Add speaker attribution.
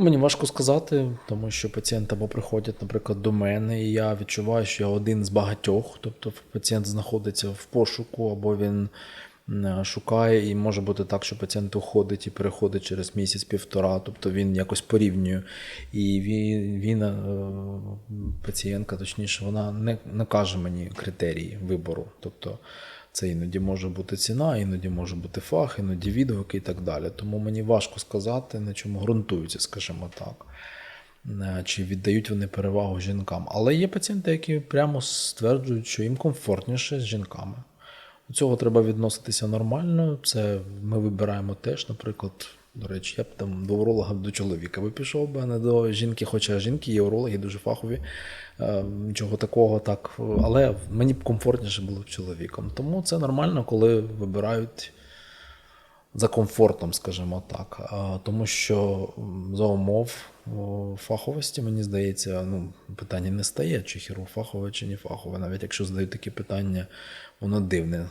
Speaker 1: Ну, Мені важко сказати, тому що пацієнти або приходять, наприклад, до мене, і я відчуваю, що я один з багатьох. Тобто пацієнт знаходиться в пошуку, або він шукає, і може бути так, що пацієнт уходить і переходить через місяць-півтора, тобто він якось порівнює. І він, він е, пацієнтка, точніше, вона не, не каже мені критерії вибору. Тобто це іноді може бути ціна, іноді може бути фах, іноді відгуки і так далі. Тому мені важко сказати, на чому ґрунтуються, скажімо так. Е, Чи віддають вони перевагу жінкам. Але є пацієнти, які прямо стверджують, що їм комфортніше з жінками. До цього треба відноситися нормально. Це ми вибираємо теж, наприклад. До речі, я б там до уролога до чоловіка би пішов би, а не до жінки, хоча жінки є урологи дуже фахові, е, нічого такого так. Але мені б комфортніше було б чоловіком. Тому це нормально, коли вибирають за комфортом, скажімо так. Тому що за умов фаховості, мені здається, ну, питання не стає, чи хірург фаховий, чи не фаховий. Навіть якщо задають такі питання, воно дивне.